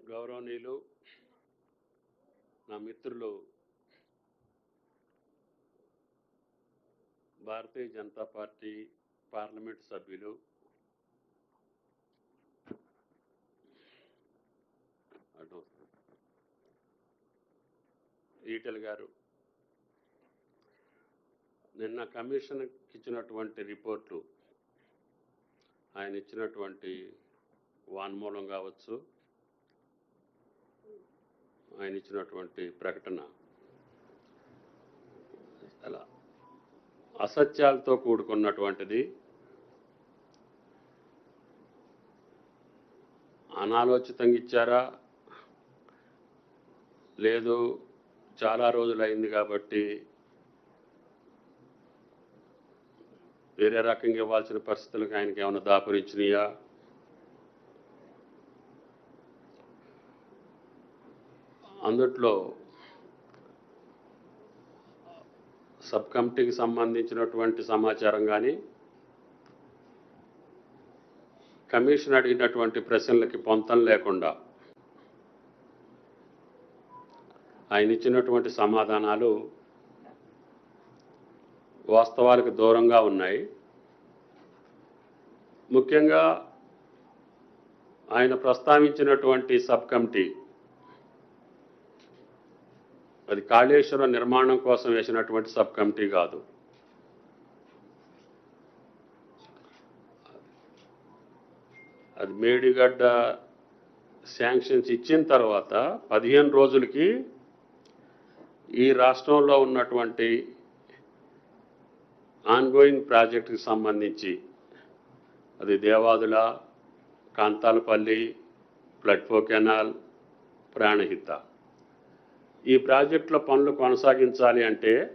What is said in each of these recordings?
గౌరవనీయులు నా మిత్రులు భారతీయ జనతా పార్టీ పార్లమెంట్ సభ్యులు అటు ఈటెల్ గారు నిన్న కమిషన్కి ఇచ్చినటువంటి రిపోర్టు ఆయన ఇచ్చినటువంటి వాన్మూలం కావచ్చు ఆయన ఇచ్చినటువంటి ప్రకటన అలా అసత్యాలతో కూడుకున్నటువంటిది అనాలోచితంగా ఇచ్చారా? లేదు చాలా రోజులైంది కాబట్టి వేరే రకంగా ఇవ్వాల్సిన పరిస్థితులకు ఆయనకి ఏమైనా దాపురించినాయా? అందుట్లో సబ్ కమిటీకి సంబంధించినటువంటి సమాచారం కానీ కమిషన్ అడిగినటువంటి ప్రశ్నలకి పొంతం లేకుండా ఆయన ఇచ్చినటువంటి సమాధానాలు వాస్తవాలకు దూరంగా ఉన్నాయి. ముఖ్యంగా ఆయన ప్రస్తావించినటువంటి సబ్ కమిటీ అది కాళేశ్వరం నిర్మాణం కోసం వేసినటువంటి సబ్ కమిటీ కాదు. అది మేడిగడ్డ శాంక్షన్స్ ఇచ్చిన తర్వాత పదిహేను రోజులకి ఈ రాష్ట్రంలో ఉన్నటువంటి ఆన్గోయింగ్ ప్రాజెక్టుకి సంబంధించి అది దేవాదుల కాంతాలపల్లి ప్లట్ఫో కెనాల్ ప్రాణహిత. ఈ ప్రాజెక్టుల పనులు కొనసాగించాలి అంటే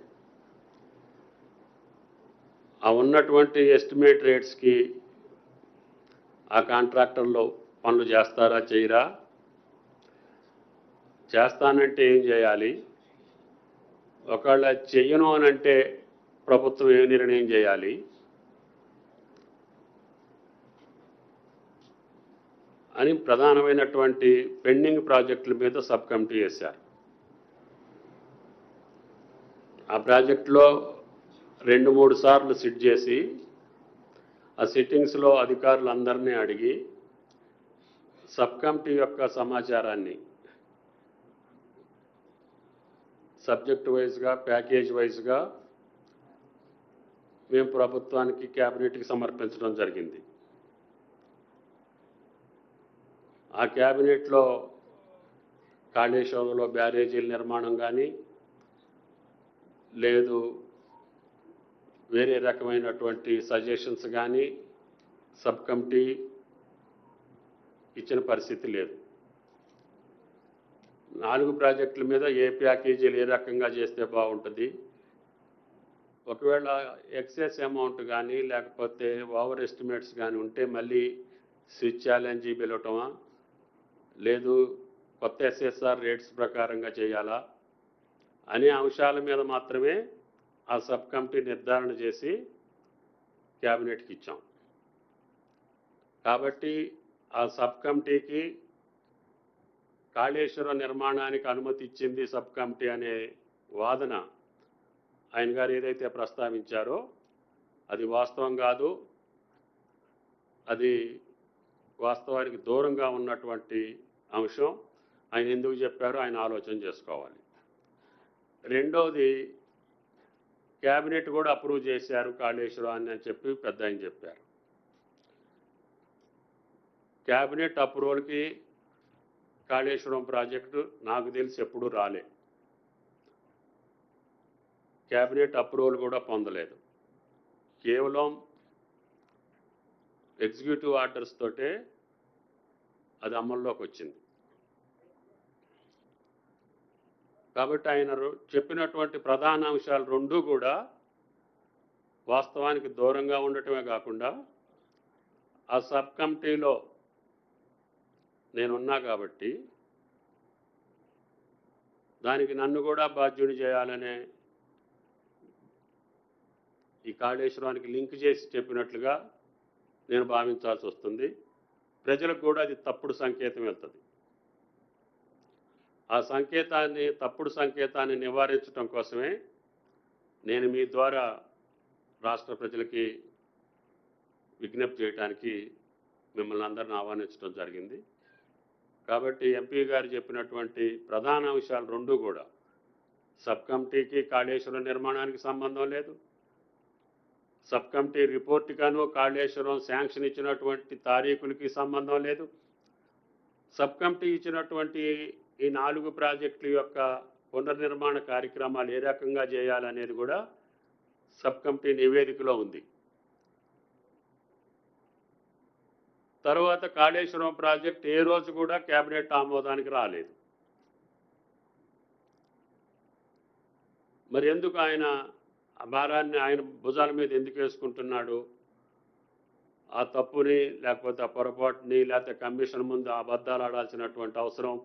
ఆ ఉన్నటువంటి ఎస్టిమేట్ రేట్స్కి ఆ కాంట్రాక్టర్లు పనులు చేస్తారా చేయరా? చేస్తానంటే ఏం చేయాలి? ఒకవేళ చెయ్యను అని అంటే ప్రభుత్వం ఏ నిర్ణయం చేయాలి? అని ప్రధానమైనటువంటి పెండింగ్ ప్రాజెక్టుల మీద సబ్ కమిటీ వేశారు. ఆ ప్రాజెక్టులో రెండు మూడు సార్లు సిట్ చేసి ఆ సిట్టింగ్స్లో అధికారులందరినీ అడిగి సబ్ కమిటీ యొక్క సమాచారాన్ని సబ్జెక్ట్ వైజ్గా ప్యాకేజ్ వైజ్గా మేము ప్రభుత్వానికి క్యాబినెట్కి సమర్పించడం జరిగింది. ఆ క్యాబినెట్లో కాళేశ్వరంలో బ్యారేజీల నిర్మాణం కానీ లేదు వేరే రకమైనటువంటి సజెషన్స్ కానీ సబ్ కమిటీ ఇచ్చిన పరిస్థితి లేదు. నాలుగు ప్రాజెక్టుల మీద ఏ ప్యాకేజీలు ఏ రకంగా చేస్తే బాగుంటుంది? ఒకవేళ ఎక్సెస్ అమౌంట్ కానీ లేకపోతే ఓవర్ ఎస్టిమేట్స్ కానీ ఉంటే మళ్ళీ స్విచ్ ఛాలెంజ్ పిలవటమా? లేదు కొత్త ఎస్ఎస్ఆర్ రేట్స్ ప్రకారంగా చేయాలా? అనే అంశాల మీద మాత్రమే ఆ సబ్ కమిటీ నిర్ధారణ చేసి క్యాబినెట్కి ఇచ్చాం. కాబట్టి ఆ సబ్ కమిటీకి కాళేశ్వర నిర్మాణానికి అనుమతి ఇచ్చింది సబ్ కమిటీ అనే వాదన ఆయన గారు ఏదైతే ప్రస్తావించారో అది వాస్తవం కాదు. అది వాస్తవానికి దూరంగా ఉన్నటువంటి అంశం. ఆయన ఎందుకు చెప్పారో ఆయన ఆలోచన చేసుకోవాలి. రెండవది క్యాబినెట్ కూడా అప్రూవ్ చేశారు కాళేశ్వరం అని చెప్పి పెద్ద ఆయన చెప్పారు. క్యాబినెట్ అప్రూవల్కి కాళేశ్వరం ప్రాజెక్టు నాకు తెలిసి ఎప్పుడూ రాలే. క్యాబినెట్ అప్రూవల్ కూడా పొందలేదు. కేవలం ఎగ్జిక్యూటివ్ ఆర్డర్స్ తోటే అది అమల్లోకి వచ్చింది. కాబట్టి ఆయన చెప్పినటువంటి ప్రధాన అంశాలు రెండూ కూడా వాస్తవానికి దూరంగా ఉండటమే కాకుండా ఆ సబ్ కమిటీలో నేనున్నా కాబట్టి దానికి నన్ను కూడా బాధ్యుని చేయాలనే ఈ కాళేశ్వరానికి లింక్ చేసి చెప్పినట్లుగా నేను భావించాల్సి వస్తుంది. ప్రజలకు కూడా అది తప్పుడు సంకేతం వెళ్తుంది. ఆ సంకేతాన్ని తప్పుడు సంకేతాన్ని నివారించడం కోసమే నేను మీ ద్వారా రాష్ట్ర ప్రజలకి విజ్ఞప్తి చేయడానికి మిమ్మల్ని అందరిని ఆహ్వానించడం జరిగింది. కాబట్టి ఎంపీ గారు చెప్పినటువంటి ప్రధాన అంశాలు రెండు కూడా. సబ్ కమిటీకి కాళేశ్వరం నిర్మాణానికి సంబంధం లేదు. సబ్ కమిటీ రిపోర్ట్గాను కాళేశ్వరం శాంక్షన్ ఇచ్చినటువంటి తారీఖులకి సంబంధం లేదు. సబ్ కమిటీ ఇచ్చినటువంటి ఈ నాలుగు ప్రాజెక్టుల యొక్క పునర్నిర్మాణ కార్యక్రమాలు ఏ రకంగా చేయాలనేది కూడా సబ్ కమిటీ నివేదికలో ఉంది. తర్వాత కాళేశ్వరం ప్రాజెక్ట్ ఏ రోజు కూడా కేబినెట్ ఆమోదానికి రాలేదు. మరి ఎందుకు ఆయన ఆ భారాన్ని ఆయన భుజాల మీద ఎందుకు వేసుకుంటున్నాడు? ఆ తప్పుని లేకపోతే ఆ పొరపాటుని లేకపోతే కమిషన్ ముందు ఆ అబద్ధాలు ఆడాల్సినటువంటి అవసరం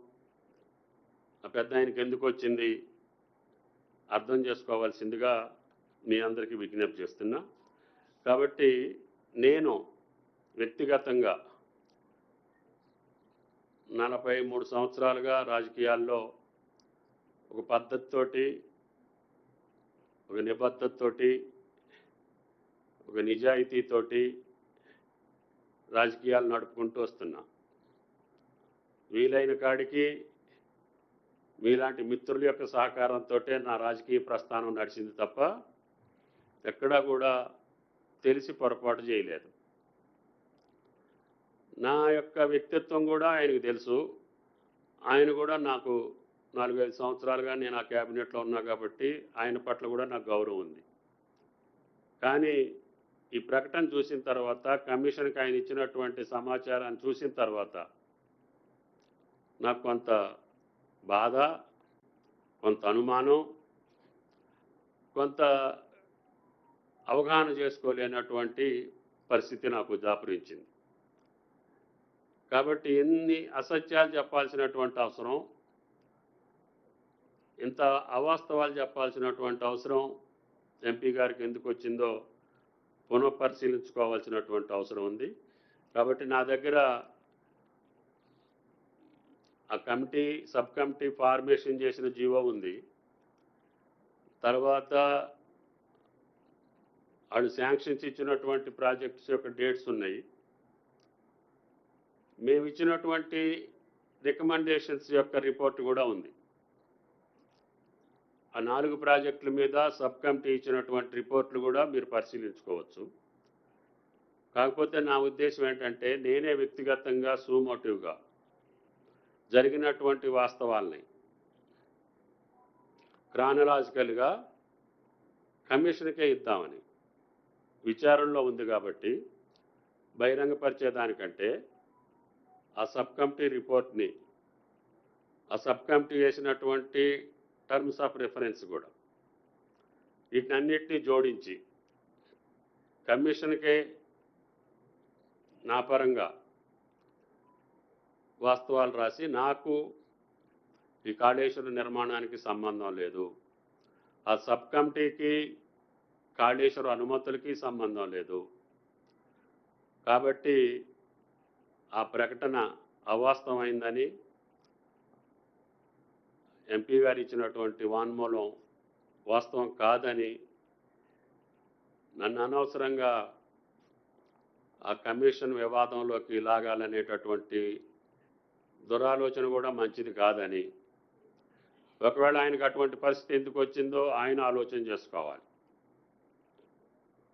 ఆ పెద్ద ఆయనకి ఎందుకు వచ్చింది? అర్థం చేసుకోవాల్సిందిగా మీ అందరికీ విజ్ఞప్తి చేస్తున్నా. కాబట్టి నేను వ్యక్తిగతంగా నలభై మూడు సంవత్సరాలుగా రాజకీయాల్లో ఒక పద్ధతితోటి ఒక నిబద్ధతతోటి ఒక నిజాయితీతోటి రాజకీయాలు నడుపుకుంటూ వస్తున్నా. వీలైన కాడికి మీలాంటి మిత్రుల యొక్క సహకారంతో నా రాజకీయ ప్రస్థానం నడిచింది తప్ప ఎక్కడా కూడా తెలిసి పొరపాటు చేయలేదు. నా యొక్క వ్యక్తిత్వం కూడా ఆయనకు తెలుసు. ఆయన కూడా నాకు నాలుగైదు సంవత్సరాలుగా నేను ఆ క్యాబినెట్లో ఉన్నా కాబట్టి ఆయన పట్ల కూడా నాకు గౌరవం ఉంది. కానీ ఈ ప్రకటన చూసిన తర్వాత కమిషన్కి ఆయన ఇచ్చినటువంటి సమాచారాన్ని చూసిన తర్వాత నాకు కొంత బాధ కొంత అనుమానం కొంత అవగాహన చేసుకోలేనటువంటి పరిస్థితి నాకు దాపురించింది. కాబట్టి ఎన్ని అసత్యాలు చెప్పాల్సినటువంటి అవసరం ఇంత అవాస్తవాలు చెప్పాల్సినటువంటి అవసరం ఎంపీ గారికి ఎందుకు వచ్చిందో పునఃపరిశీలించుకోవాల్సినటువంటి అవసరం ఉంది. కాబట్టి నా దగ్గర ఆ కమిటీ సబ్ కమిటీ ఫార్మేషన్ చేసిన జీవో ఉంది. తర్వాత వాళ్ళు శాంక్షన్స్ ఇచ్చినటువంటి ప్రాజెక్ట్స్ యొక్క డేట్స్ ఉన్నాయి. మేము ఇచ్చినటువంటి రికమెండేషన్స్ యొక్క రిపోర్ట్ కూడా ఉంది. ఆ నాలుగు ప్రాజెక్టుల మీద సబ్ కమిటీ ఇచ్చినటువంటి రిపోర్ట్లు కూడా మీరు పరిశీలించుకోవచ్చు. కాకపోతే నా ఉద్దేశం ఏంటంటే నేనే వ్యక్తిగతంగా సూమోటివ్గా జరిగినటువంటి వాస్తవాల్ని క్రానలాజికల్గా కమిషన్కే ఇద్దామని విచారణలో ఉంది కాబట్టి బహిరంగపరిచేదానికంటే ఆ సబ్ కమిటీ రిపోర్ట్ని ఆ సబ్ కమిటీ వేసినటువంటి టర్మ్స్ ఆఫ్ రిఫరెన్స్ కూడా. వీటినన్నిటినీ జోడించి కమిషన్కే నా పరంగా వాస్తవాలు రాసి నాకు ఈ కాళేశ్వర నిర్మాణానికి సంబంధం లేదు. ఆ సబ్ కమిటీకి కాళేశ్వర అనుమతులకి సంబంధం లేదు. కాబట్టి ఆ ప్రకటన అవాస్తవమైందని ఎంపీ గారు ఇచ్చినటువంటి వాన్మూలం వాస్తవం కాదని నన్ను అనవసరంగా ఆ కమిషన్ వివాదంలోకి లాగాలనేటటువంటి దురాలోచన కూడా మంచిది కాదని. ఒకవేళ ఆయనకు అటువంటి పరిస్థితి ఎందుకు వచ్చిందో ఆయన ఆలోచన చేసుకోవాలి.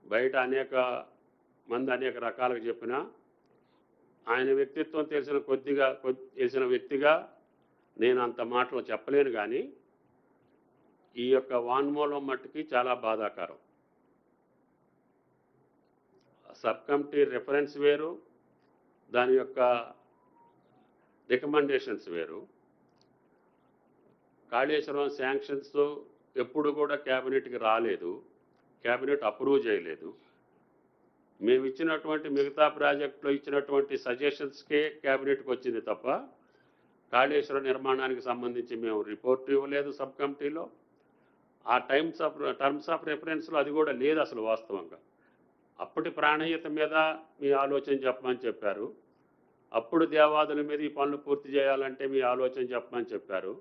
బయట అనేక మంది అనేక రకాలుగా చెప్పినా ఆయన వ్యక్తిత్వం తెలిసిన కొద్దిగా కొద్ది తెలిసిన వ్యక్తిగా నేను అంత మాటలు చెప్పలేను కానీ ఈ యొక్క వాన్మూలం మట్టుకి చాలా బాధాకరం. సబ్ కమిటీ రిఫరెన్స్ వేరు దాని యొక్క రికమెండేషన్స్ వేరు. కాళేశ్వరం శాంక్షన్స్ ఎప్పుడు కూడా క్యాబినెట్కి రాలేదు క్యాబినెట్ అప్రూవ్ చేయలేదు. మేము ఇచ్చినటువంటి మిగతా ప్రాజెక్టులో ఇచ్చినటువంటి సజెషన్స్కే క్యాబినెట్కి వచ్చింది తప్ప కాళేశ్వర నిర్మాణానికి సంబంధించి మేము రిపోర్ట్ ఇవ్వలేదు సబ్ కమిటీలో. ఆ టైమ్స్ ఆఫ్ టర్మ్స్ ఆఫ్ రెఫరెన్స్లో అది కూడా లేదు అసలు వాస్తవంగా. అప్పటి ప్రాణహిత మీద మీ ఆలోచన చెప్పమని చెప్పారు. అప్పుడు దేవాదుల మీద ఈ పనులు పూర్తి చేయాలంటే మీ ఆలోచన చెప్పమని చెప్పారు.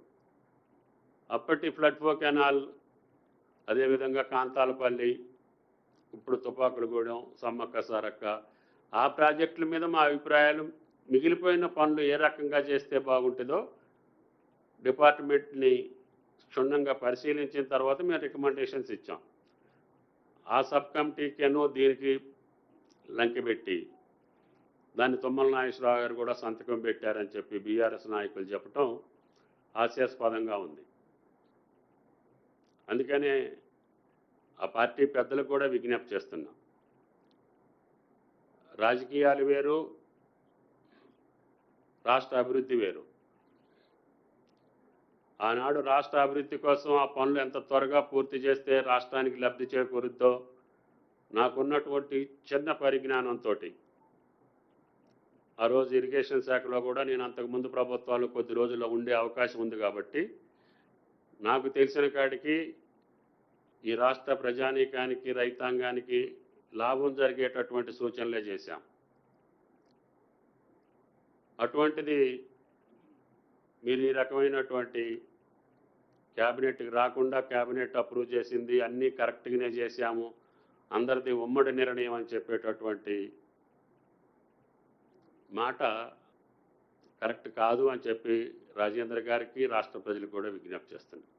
అప్పటి ఫ్లడ్ ఫో కెనాల్ అదేవిధంగా కాంతాలపల్లి ఇప్పుడు తుపాకులగూడెం సమ్మక్క సారక్క ఆ ప్రాజెక్టుల మీద మా అభిప్రాయాలు మిగిలిపోయిన పనులు ఏ రకంగా చేస్తే బాగుంటుందో డిపార్ట్మెంట్ని క్షుణ్ణంగా పరిశీలించిన తర్వాత మేము రికమెండేషన్స్ ఇచ్చాం. ఆ సబ్ కమిటీకేనో దీనికి లంకెపెట్టి దాన్ని తుమ్మల నాగేశ్వరరావు గారు కూడా సంతకం పెట్టారని చెప్పి బీఆర్ఎస్ నాయకులు చెప్పటం హాస్యాస్పదంగా ఉంది. అందుకనే ఆ పార్టీ పెద్దలకు కూడా విజ్ఞప్తి చేస్తున్నాం. రాజకీయాలు వేరు రాష్ట్ర అభివృద్ధి వేరు. ఆనాడు రాష్ట్ర అభివృద్ధి కోసం ఆ పనులు ఎంత త్వరగా పూర్తి చేస్తే రాష్ట్రానికి లబ్ధి చేకూరుద్దో నాకున్నటువంటి చిన్న పరిజ్ఞానంతో ఆ రోజు ఇరిగేషన్ శాఖలో కూడా నేను అంతకుముందు ప్రభుత్వాలు కొద్ది రోజుల్లో ఉండే అవకాశం ఉంది కాబట్టి నాకు తెలిసిన కాడికి ఈ రాష్ట్ర ప్రజానీకానికి రైతాంగానికి లాభం జరిగేటటువంటి సూచనలే చేశాం. అటువంటిది మీరు ఈ రకమైనటువంటి క్యాబినెట్కి రాకుండా క్యాబినెట్ అప్రూవ్ చేసింది అన్నీ కరెక్ట్గానే చేశాము అందరిది ఉమ్మడి నిర్ణయం అని చెప్పేటటువంటి మాట కరెక్ట్ కాదు అని చెప్పి రాజేంద్ర గారికి రాష్ట్ర ప్రజలు కూడా విజ్ఞప్తి చేస్తున్నారు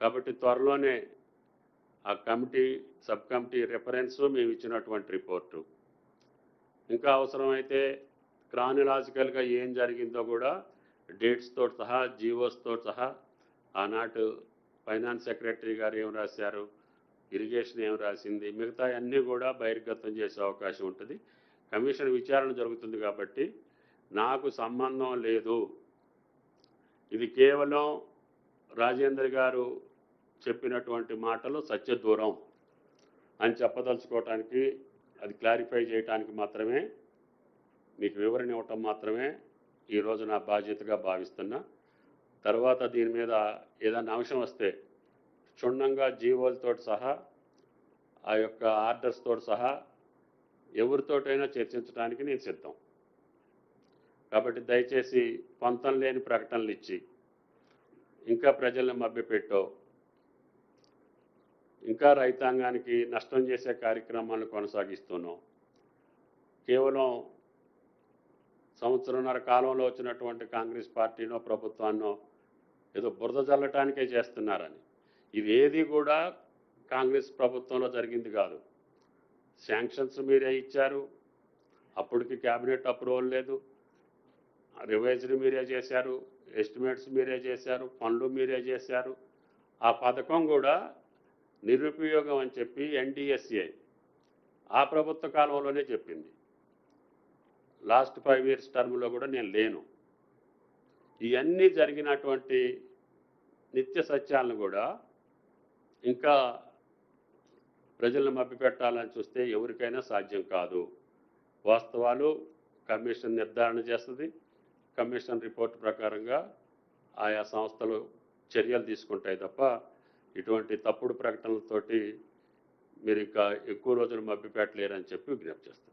కాబట్టి త్వరలోనే ఆ కమిటీ సబ్ కమిటీ రిఫరెన్స్ మేము ఇచ్చినటువంటి రిపోర్టు. ఇంకా అవసరమైతే క్రానిలాజికల్గా ఏం జరిగిందో కూడా డేట్స్తో సహా జీవోస్తో సహా ఆనాటు ఫైనాన్స్ సెక్రటరీ గారు ఏం రాశారు ఇరిగేషన్ ఏం రాసింది మిగతా అన్నీ కూడా బహిర్గతం చేసే అవకాశం ఉంటుంది. కమిషన్ విచారణ జరుగుతుంది కాబట్టి నాకు సంబంధం లేదు. ఇది కేవలం రాజేంద్ర గారు చెప్పినటువంటి మాటలు సత్య దూరం అని చెప్పదలుచుకోవటానికి అది క్లారిఫై చేయడానికి మాత్రమే మీకు వివరణ ఇవ్వటం మాత్రమే ఈరోజు నా బాధ్యతగా భావిస్తున్నా. తర్వాత దీని మీద ఏదైనా అంశం వస్తే క్షుణ్ణంగా జీవోలతో సహా ఆ యొక్క ఆర్డర్స్తో సహా ఎవరితోటైనా చర్చించడానికి నేను సిద్ధం. కాబట్టి దయచేసి పొంతం లేని ప్రకటనలు ఇచ్చి ఇంకా ప్రజల్ని మభ్యపెట్టో ఇంకా రైతాంగానికి నష్టం చేసే కార్యక్రమాలను కొనసాగిస్తున్నాం కేవలం సంవత్సరంన్నర కాలంలో వచ్చినటువంటి కాంగ్రెస్ పార్టీనో ప్రభుత్వాన్నో ఏదో బురద జల్లటానికే చేస్తున్నారని. ఇది కూడా కాంగ్రెస్ ప్రభుత్వంలో జరిగింది కాదు. శాంక్షన్స్ మీరే ఇచ్చారు. అప్పటికి క్యాబినెట్ అప్రూవల్ లేదు. రివైజ్డ్ మీరే చేశారు. ఎస్టిమేట్స్ మీరే చేశారు. పనులు మీరే చేశారు. ఆ పథకం కూడా నిరుపయోగం అని చెప్పి ఎన్డిఎస్ఏ ఆ ప్రభుత్వ కాలంలోనే చెప్పింది. లాస్ట్ ఫైవ్ ఇయర్స్ టర్మ్లో కూడా నేను లేను. ఇవన్నీ జరిగినటువంటి నిత్య సత్యాలను కూడా ఇంకా ప్రజలను మభ్యపెట్టాలని చూస్తే ఎవరికైనా సాధ్యం కాదు. వాస్తవాలు కమిషన్ నిర్ధారణ చేస్తుంది. కమిషన్ రిపోర్ట్ ప్రకారంగా ఆయా సంస్థలు చర్యలు తీసుకుంటాయి తప్ప ఇటువంటి తప్పుడు ప్రకటనలతోటి మీరు ఇంకా ఎక్కువ రోజులు మభ్యపెట్టలేరని చెప్పి విజ్ఞప్తి చేస్తాను.